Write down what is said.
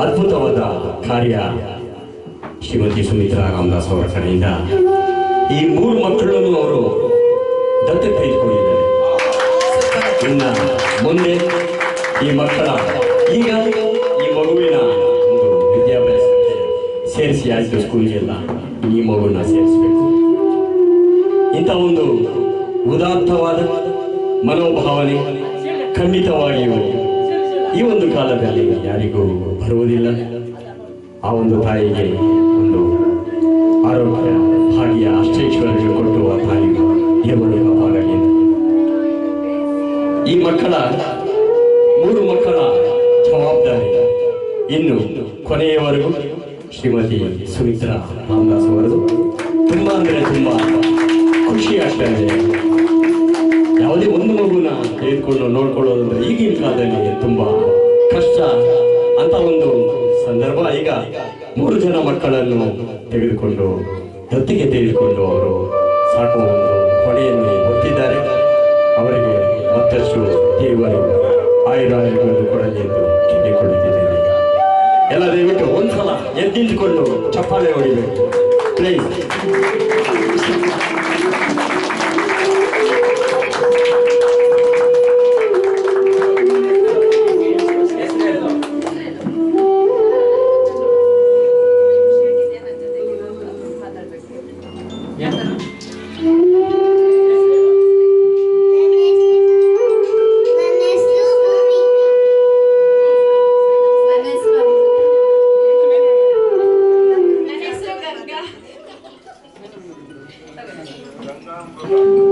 ಅದ್ಭುತವಾದ ಕಾರ್ಯ ಶ್ರೀಮತಿ ಸುಮಿತ್ರಾ ರಾಮದಾಸ್ ಅವರ ಕಡೆಯಿಂದ. ಈ ಮೂರು ಮಕ್ಕಳನ್ನು ಅವರು ದತ್ತು ತೆಗೆದುಕೊಂಡಿದ್ದಾರೆ. ಇನ್ನ ಮುಂದೆ ಈ ಮಕ್ಕಳ ಈಗ ಈ ಮಗುವಿನ ಒಂದು ವಿದ್ಯಾಭ್ಯಾಸಕ್ಕೆ ಸೇರಿಸಿ ಆಯಿತು ಸ್ಕೂಲ್ಗೆಲ್ಲ. ಈ ಮಗುವನ್ನ ಸೇರಿಸಬೇಕು. ಇಂಥ ಒಂದು ಉದಾತ್ತವಾದ ಮನೋಭಾವನೆ ಖಂಡಿತವಾಗಿಯೂ ಈ ಒಂದು ಕಾಲದಲ್ಲಿ ಯಾರಿಗೂ ಬರುವುದಿಲ್ಲ. ಆ ಒಂದು ತಾಯಿಗೆ ಒಂದು ಆರೋಗ್ಯ ಭಾಗ್ಯ ಅಷ್ಟೈಶ್ವರ್ಯ ಕೊಟ್ಟು ಆ ತಾಯಿ ದೇವರು ಕಾಪಾಡಲಿ. ಈ ಮಕ್ಕಳ, ಮೂರು ಮಕ್ಕಳ ಜವಾಬ್ದಾರಿ ಇನ್ನು ಕೊನೆಯವರೆಗೂ ಶ್ರೀಮತಿ ಸುಮಿತ್ರಾ ರಾಮದಾಸ್ ಅವರು ತುಂಬಾ ಅಂದ್ರೆ ತುಂಬಾ ಖುಷಿ ಆಗ್ತಾ ಇದೆ. ಯಾವುದೇ ತೆಗೆದುಕೊಂಡು ನೋಡ್ಕೊಳ್ಳೋದಂದ್ರೆ ಈಗಿನ ಕಾಲದಲ್ಲಿ ತುಂಬಾ ಕಷ್ಟ ಅಂತ ಒಂದು ಸಂದರ್ಭ. ಈಗ ಮೂರು ಜನ ಮಕ್ಕಳನ್ನು ತೆಗೆದುಕೊಂಡು, ದತ್ತಿಗೆ ತೆಗೆದುಕೊಂಡು ಅವರು ಸಾಕು ಒಂದು ಹೊಣೆಯನ್ನು ಹೊತ್ತಿದ್ದಾರೆ ಅವರಿಗೆ ಮತ್ತಷ್ಟು ದೇವರು ಆಯುರಾರೋಗ್ಯವನ್ನು ಕೊಡಲಿ ಎಂದು ಕೇಳಿಕೊಳ್ಳುತ್ತಿದ್ದೇನೆ. ಎಲ್ಲ ದಯವಿಟ್ಟು ಒಂದ್ಸಲ ಎದ್ದಿಂದುಕೊಂಡು ಚಪ್ಪಾಳೆ ಹೊಡಿಬೇಕು. ಪ್ಲೀಸ್ やったの頑張れ。